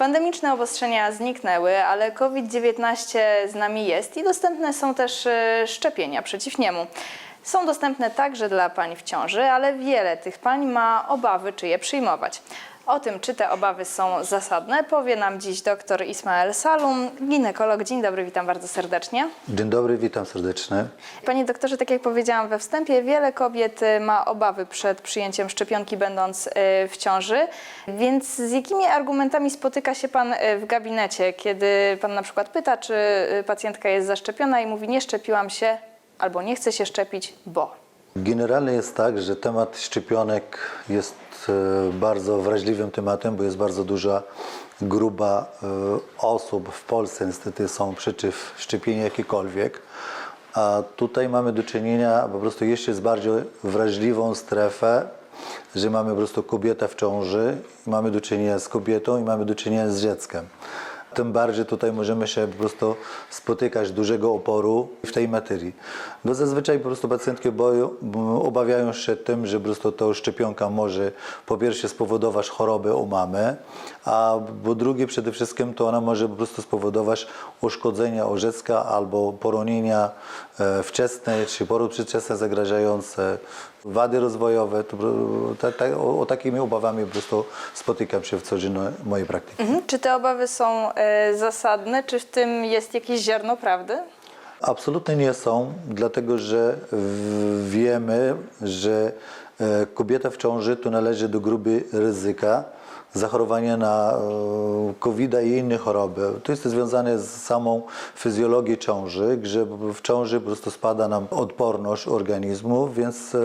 Pandemiczne obostrzenia zniknęły, ale COVID-19 z nami jest i dostępne są też e, szczepienia przeciw niemu. Są dostępne także dla pań w ciąży, ale wiele tych pań ma obawy, czy je przyjmować. O tym, czy te obawy są zasadne, powie nam dziś dr Ismael Salum, ginekolog. Dzień dobry, witam bardzo serdecznie. Dzień dobry, witam serdecznie. Panie doktorze, tak jak powiedziałam we wstępie, wiele kobiet y, ma obawy przed przyjęciem szczepionki będąc y, w ciąży, więc z jakimi argumentami spotyka się Pan y, w gabinecie, kiedy Pan na przykład pyta, czy pacjentka jest zaszczepiona i mówi nie szczepiłam się albo nie chcę się szczepić, bo... Generalnie jest tak, że temat szczepionek jest e, bardzo wrażliwym tematem, bo jest bardzo duża grupa e, osób w Polsce niestety są przeciw szczepieniu jakikolwiek. A tutaj mamy do czynienia po prostu jeszcze z bardziej wrażliwą strefę, że mamy po prostu kobietę w ciąży, mamy do czynienia z kobietą i mamy do czynienia z dzieckiem. Tym bardziej tutaj możemy się po prostu spotykać dużego oporu w tej materii. Bo zazwyczaj po prostu pacjentki obawiają się tym, że po prostu ta szczepionka może po pierwsze spowodować chorobę u mamy, a po drugie przede wszystkim to ona może po prostu spowodować uszkodzenia u dziecka albo poronienia wczesne czy poród przedwczesny zagrażające, wady rozwojowe. O, takimi obawami po prostu spotykam się w codziennej mojej praktyce. Mhm. Czy te obawy są y, zasadne? Czy w tym jest jakieś ziarno prawdy? Absolutnie nie są, dlatego że wiemy, że e, kobieta w ciąży to należy do grupy ryzyka zachorowania na covid i inne choroby. To jest związane z samą fizjologią ciąży, że w ciąży po prostu spada nam odporność organizmu, więc e,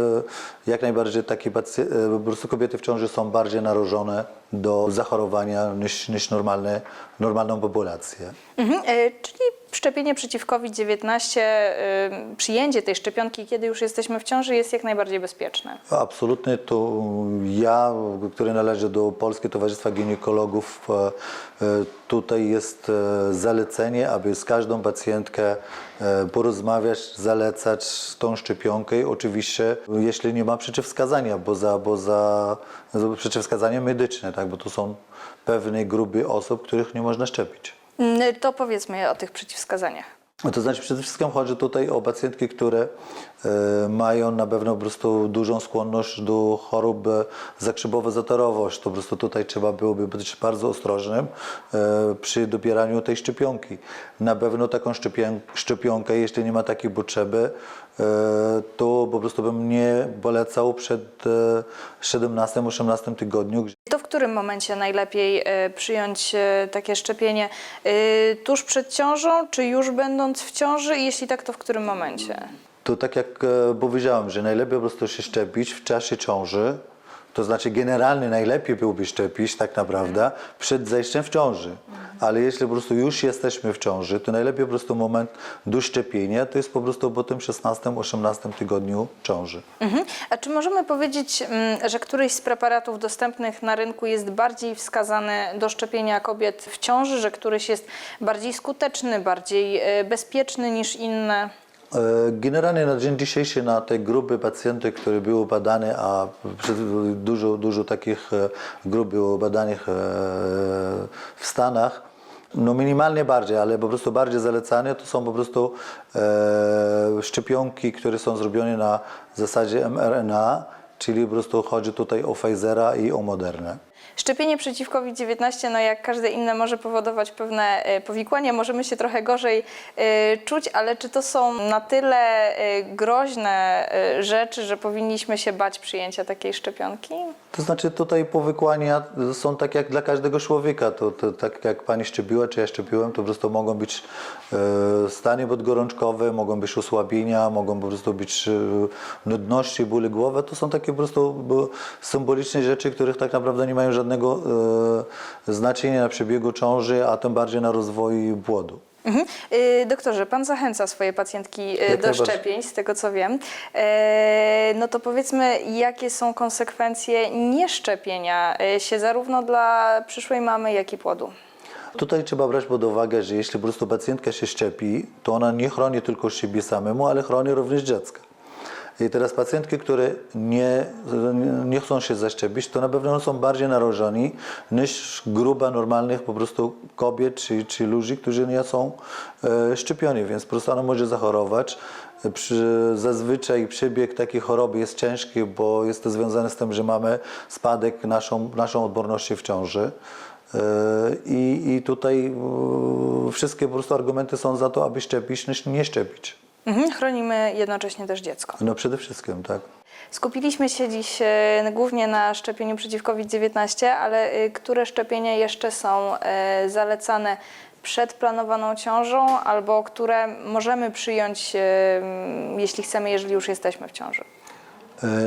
jak najbardziej takie e, po prostu kobiety w ciąży są bardziej narażone do zachorowania niż, niż normalne, normalną populację. Mhm. Czyli szczepienie przeciw COVID-19, y, przyjęcie tej szczepionki, kiedy już jesteśmy w ciąży, jest jak najbardziej bezpieczne. Absolutnie to ja, który należy do Polskiego Towarzystwa Ginekologów, e, e, tutaj jest e, zalecenie, aby z każdą pacjentkę porozmawiać, zalecać tą szczepionkę. Oczywiście, jeśli nie ma przeciwwskazania, bo za, bo za przeciwwskazania medyczne, tak, bo to są pewne grupy osób, których nie można szczepić. Mm, To powiedzmy o tych przeciwwskazaniach. No To znaczy przede wszystkim chodzi tutaj o pacjentki, które e, mają na pewno po prostu dużą skłonność do chorób e, zakrzybowo-zatorowość. To po prostu tutaj trzeba byłoby być bardzo ostrożnym e, przy dobieraniu tej szczepionki. Na pewno taką szczepion- szczepionkę, jeśli nie ma takiej potrzeby, to po prostu bym nie polecał przed e, 17-18 tygodniu, To w którym momencie najlepiej e, przyjąć e, takie szczepienie? E, Tuż przed ciążą, czy już będąc w ciąży? Jeśli tak, to w którym momencie? To tak jak e, powiedziałem, że najlepiej po prostu się szczepić w czasie ciąży, to znaczy generalnie najlepiej byłoby szczepić tak naprawdę przed zejściem w ciąży. Ale jeśli po prostu już jesteśmy w ciąży, to najlepiej po prostu moment do szczepienia to jest po prostu po tym 16-18 tygodniu ciąży. Mhm. A czy możemy powiedzieć, mm, że któryś z preparatów dostępnych na rynku jest bardziej wskazany do szczepienia kobiet w ciąży, że któryś jest bardziej skuteczny, bardziej e, bezpieczny niż inne? E, Generalnie na dzień dzisiejszy na te grupy pacjentów, które były badane, a dużo, dużo takich e, grup było badanych e, w Stanach, no minimalnie bardziej, ale po prostu bardziej zalecane to są po prostu szczepionki, które są zrobione na zasadzie mRNA, czyli po prostu chodzi tutaj o Pfizera i o Modernę. Szczepienie przeciw COVID-19, no jak każde inne, może powodować pewne e, powikłania, możemy się trochę gorzej e, czuć, ale czy to są na tyle e, groźne rzeczy, że powinniśmy się bać przyjęcia takiej szczepionki? To znaczy tutaj powikłania są tak jak dla każdego człowieka. To, to tak jak pani szczepiła, czy ja szczepiłem, to po prostu mogą być e, stany podgorączkowe, mogą być osłabienia, mogą po prostu być e, nudności, bóle głowy. To są takie po prostu bo, symboliczne rzeczy, których tak naprawdę nie mają żadnego e, znaczenia na przebiegu ciąży, a tym bardziej na rozwoju płodu. Mhm. Y, Doktorze, pan zachęca swoje pacjentki y, Jak do szczepień, z tego co wiem. E, No to powiedzmy, jakie są konsekwencje nieszczepienia y, się zarówno dla przyszłej mamy, jak i płodu? Tutaj trzeba brać pod uwagę, że jeśli po prostu pacjentka się szczepi, to ona nie chroni tylko siebie samemu, ale chroni również dziecka. I teraz pacjentki, które nie, nie chcą się zaszczepić, to na pewno są bardziej narażeni niż grupa normalnych po prostu kobiet czy, czy ludzi, którzy nie są e, szczepioni, więc ona może zachorować. Przy, zazwyczaj przebieg takiej choroby jest ciężki, bo jest to związane z tym, że mamy spadek naszą, naszą odporności w ciąży. E, I, I tutaj e, wszystkie po prostu argumenty są za to, aby szczepić niż nie szczepić. Mhm, chronimy jednocześnie też dziecko. No przede wszystkim, tak. Skupiliśmy się dziś e, głównie na szczepieniu przeciw COVID-19, ale e, które szczepienia jeszcze są e, zalecane przed planowaną ciążą albo które możemy przyjąć, jeśli chcemy, jeżeli już jesteśmy w ciąży?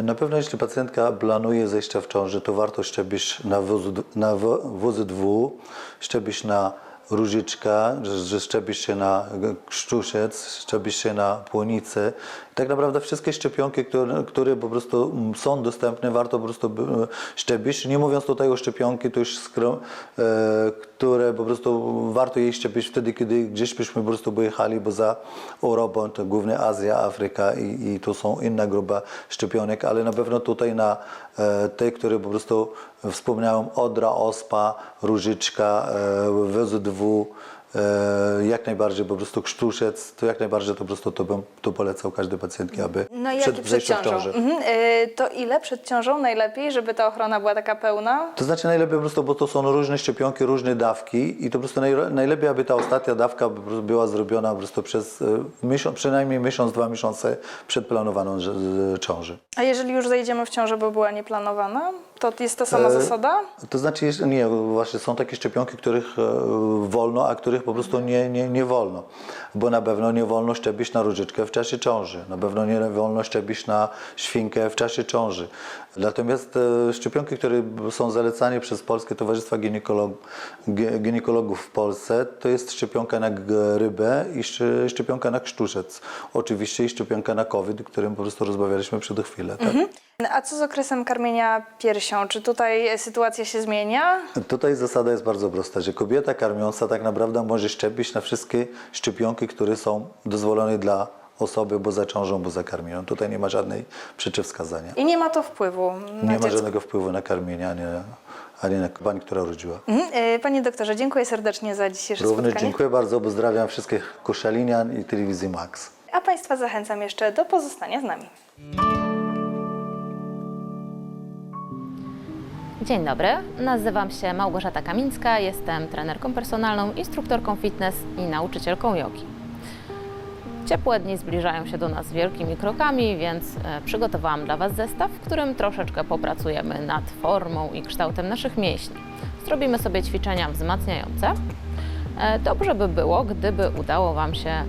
Na pewno jeśli pacjentka planuje zejście w ciąży, to warto szczepić na, WZW, szczepić na różyczka, że, szczepisz się na krzczuszec, szczepisz się na płonicę. Tak naprawdę wszystkie szczepionki, które, które po prostu są dostępne, warto po prostu szczepić. Nie mówiąc tutaj o szczepionki, to już skro, e, które po prostu warto jej szczepić wtedy, kiedy gdzieś byśmy po prostu pojechali poza Europą, to głównie Azja, Afryka i, i to są inna grupa szczepionek, ale na pewno tutaj na e, te, które po prostu wspomniałem, odra, ospa, różyczka, WZW, e, jak najbardziej po prostu krztuszec, to jak najbardziej to po prostu to bym to polecał każdej pacjentki, aby No i przed zejściem w ciążą? Mhm, e, to ile przed ciążą najlepiej, żeby ta ochrona była taka pełna? To znaczy najlepiej po prostu, bo to są różne szczepionki, różne dawki i to po prostu naj, najlepiej, aby ta ostatnia dawka po prostu była zrobiona po prostu przez e, miesiąc, przynajmniej miesiąc, dwa miesiące przed planowaną że- z- ciąży. A jeżeli już zejdziemy w ciążę, bo była nieplanowana, to jest ta sama E, zasada? To znaczy, nie, właśnie są takie szczepionki, których e, wolno, a których po prostu nie, nie, nie wolno. Bo na pewno nie wolno szczepić na różyczkę w czasie ciąży, na pewno nie wolno szczepić na świnkę w czasie ciąży. Natomiast e, szczepionki, które są zalecane przez Polskie Towarzystwo Ginekolog, Ginekologów w Polsce, to jest szczepionka na rybę i szcz- szczepionka na krztuszec. Oczywiście i szczepionka na COVID, o którym po prostu rozmawialiśmy przed chwilą. Tak? A co z okresem karmienia piersią? Czy tutaj sytuacja się zmienia? Tutaj zasada jest bardzo prosta, że kobieta karmiąca tak naprawdę może szczepić na wszystkie szczepionki, które są dozwolone dla osoby poza ciążą, poza karmieniem. Tutaj nie ma żadnej przeciwwskazania. I nie ma to wpływu na Nie ma dziecko. żadnego wpływu na karmienie, ani, ani na pani, która urodziła. Mhm. E, Panie doktorze, dziękuję serdecznie za dzisiejsze Również spotkanie. dziękuję bardzo, pozdrawiam wszystkich koszalinian i telewizji Max. A Państwa zachęcam jeszcze do pozostania z nami. Dzień dobry, nazywam się Małgorzata Kamińska, jestem trenerką personalną, instruktorką fitness i nauczycielką jogi. Ciepłe dni zbliżają się do nas wielkimi krokami, więc e, przygotowałam dla Was zestaw, w którym troszeczkę popracujemy nad formą i kształtem naszych mięśni. Zrobimy sobie ćwiczenia wzmacniające. E, Dobrze by było, gdyby udało Wam się mm,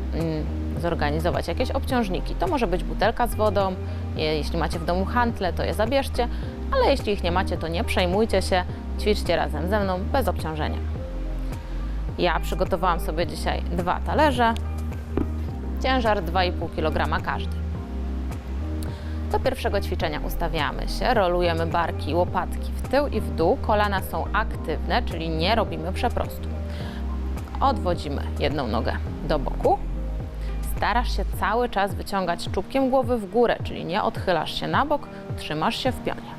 zorganizować jakieś obciążniki. To może być butelka z wodą, je- jeśli macie w domu hantle, to je zabierzcie, ale jeśli ich nie macie, to nie przejmujcie się, ćwiczcie razem ze mną bez obciążenia. Ja przygotowałam sobie dzisiaj dwa talerze, ciężar 2,5 kg każdy. Do pierwszego ćwiczenia ustawiamy się, rolujemy barki, łopatki w tył i w dół, kolana są aktywne, czyli nie robimy przeprostu. Odwodzimy jedną nogę do boku. Starasz się cały czas wyciągać czubkiem głowy w górę, czyli nie odchylasz się na bok, trzymasz się w pionie.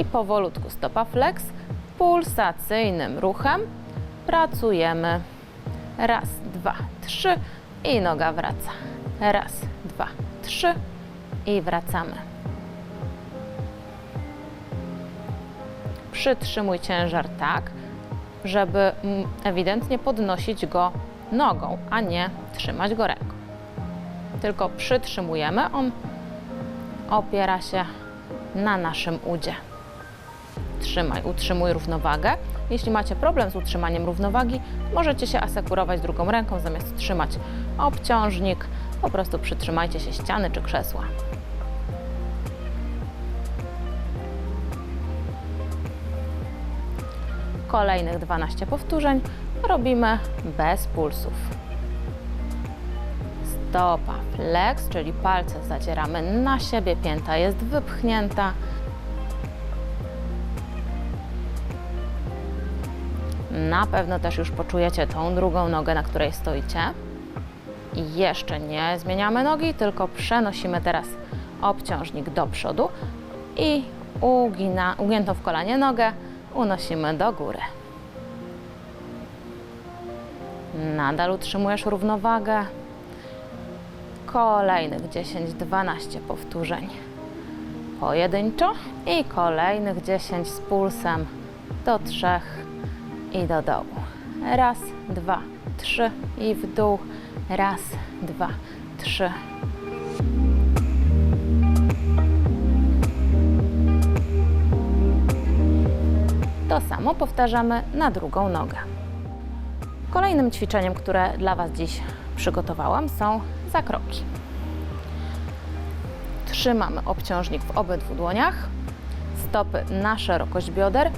I powolutku stopa flex, pulsacyjnym ruchem pracujemy. Raz, dwa, trzy i noga wraca. Raz, dwa, trzy i wracamy. Przytrzymuj ciężar tak, żeby ewidentnie podnosić go nogą, a nie trzymać go ręką. Tylko przytrzymujemy, on opiera się na naszym udzie. Trzymaj, utrzymuj równowagę. Jeśli macie problem z utrzymaniem równowagi, możecie się asekurować drugą ręką, zamiast trzymać obciążnik, po prostu przytrzymajcie się ściany czy krzesła. Kolejnych 12 powtórzeń robimy bez pulsów. Stopa flex, czyli palce zadzieramy na siebie, pięta jest wypchnięta. Na pewno też już poczujecie tą drugą nogę, na której stoicie. I jeszcze nie zmieniamy nogi, tylko przenosimy teraz obciążnik do przodu i ugina, ugiętą w kolanie nogę unosimy do góry. Nadal utrzymujesz równowagę. Kolejnych 10-12 powtórzeń pojedynczo i kolejnych 10 z pulsem do trzech i do dołu. Raz, dwa, trzy i w dół. Raz, dwa, trzy. To samo powtarzamy na drugą nogę. Kolejnym ćwiczeniem, które dla Was dziś przygotowałam, są zakroki. Trzymamy obciążnik w obydwu dłoniach, stopy na szerokość bioder,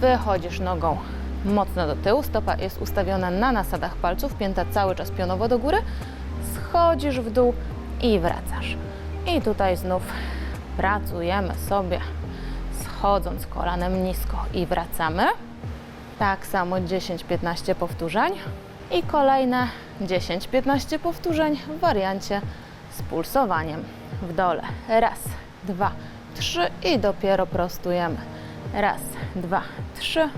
wychodzisz nogą mocno do tyłu, stopa jest ustawiona na nasadach palców, pięta cały czas pionowo do góry, schodzisz w dół i wracasz. I tutaj znów pracujemy sobie schodząc kolanem nisko i wracamy. Tak samo 10-15 powtórzeń i kolejne 10-15 powtórzeń w wariancie z pulsowaniem w dole. Raz, dwa, trzy i dopiero prostujemy. Raz, dwa, trzy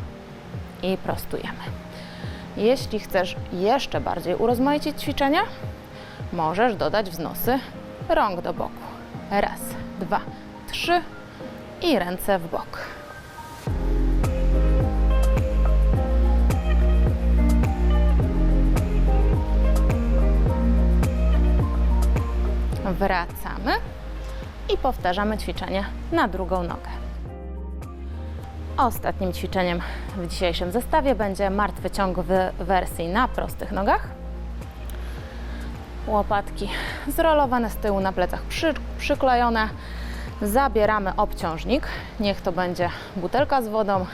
i prostujemy. Jeśli chcesz jeszcze bardziej urozmaicić ćwiczenia, możesz dodać wznosy rąk do boku. Raz, dwa, trzy i ręce w bok. Wracamy i powtarzamy ćwiczenie na drugą nogę. Ostatnim ćwiczeniem w dzisiejszym zestawie będzie martwy ciąg w wersji na prostych nogach. Łopatki zrolowane z tyłu na plecach przy, przyklejone. Zabieramy obciążnik. Niech to będzie butelka z wodą.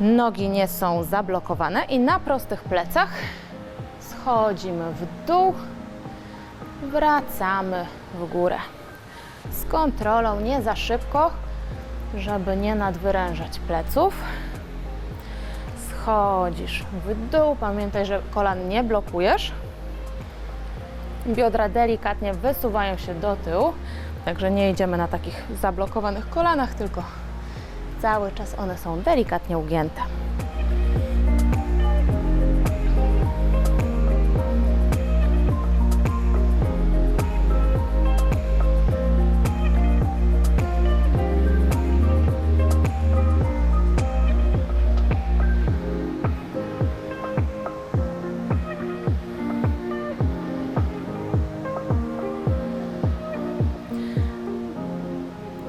Nogi nie są zablokowane i na prostych plecach schodzimy w dół, wracamy w górę. Z kontrolą, nie za szybko, żeby nie nadwyrężać pleców. Schodzisz w dół. Pamiętaj, że kolan nie blokujesz. Biodra delikatnie wysuwają się do tyłu, także nie idziemy na takich zablokowanych kolanach, tylko cały czas one są delikatnie ugięte.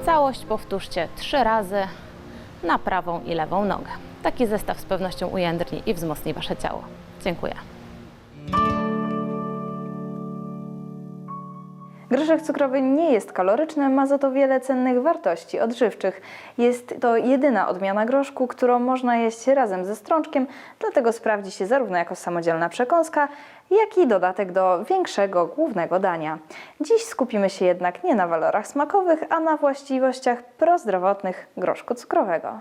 Całość powtórzcie trzy razy na prawą i lewą nogę. Taki zestaw z pewnością ujędrni i wzmocni Wasze ciało. Dziękuję. Groszek cukrowy nie jest kaloryczny, ma za to wiele cennych wartości odżywczych. Jest to jedyna odmiana groszku, którą można jeść razem ze strączkiem, dlatego sprawdzi się zarówno jako samodzielna przekąska, jak i dodatek do większego głównego dania. Dziś skupimy się jednak nie na walorach smakowych, a na właściwościach prozdrowotnych groszku cukrowego.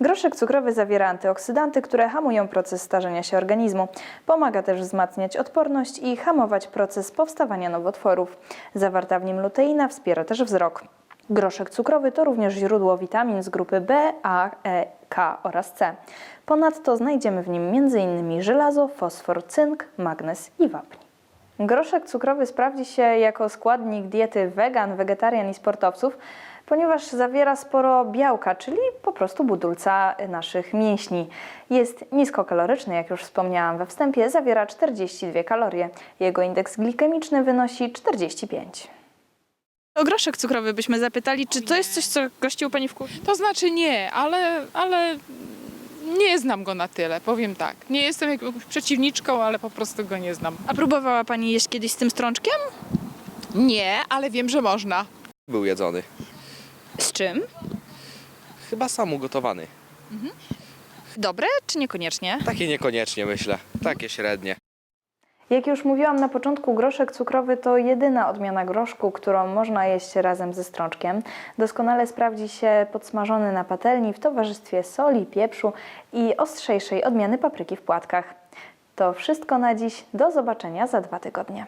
Groszek cukrowy zawiera antyoksydanty, które hamują proces starzenia się organizmu. Pomaga też wzmacniać odporność i hamować proces powstawania nowotworów. Zawarta w nim luteina wspiera też wzrok. Groszek cukrowy to również źródło witamin z grupy B, A, E, K oraz C. Ponadto znajdziemy w nim m.in. żelazo, fosfor, cynk, magnez i wapń. Groszek cukrowy sprawdzi się jako składnik diety wegan, wegetarian i sportowców, ponieważ zawiera sporo białka, czyli po prostu budulca naszych mięśni. Jest niskokaloryczny, jak już wspomniałam we wstępie, zawiera 42 kalorie. Jego indeks glikemiczny wynosi 45. O groszek cukrowy byśmy zapytali, czy to jest coś, co gości u Pani w kuchni? To znaczy nie, ale, ale nie znam go na tyle, powiem tak. Nie jestem jakąś przeciwniczką, ale po prostu go nie znam. A próbowała Pani jeść kiedyś z tym strączkiem? Nie, ale wiem, że można. Był jedzony. Z czym? Chyba sam ugotowany. Dobre czy niekoniecznie? Takie niekoniecznie myślę. Takie średnie. Jak już mówiłam na początku, groszek cukrowy to jedyna odmiana groszku, którą można jeść razem ze strączkiem. Doskonale sprawdzi się podsmażony na patelni w towarzystwie soli, pieprzu i ostrzejszej odmiany papryki w płatkach. To wszystko na dziś. Do zobaczenia za dwa tygodnie.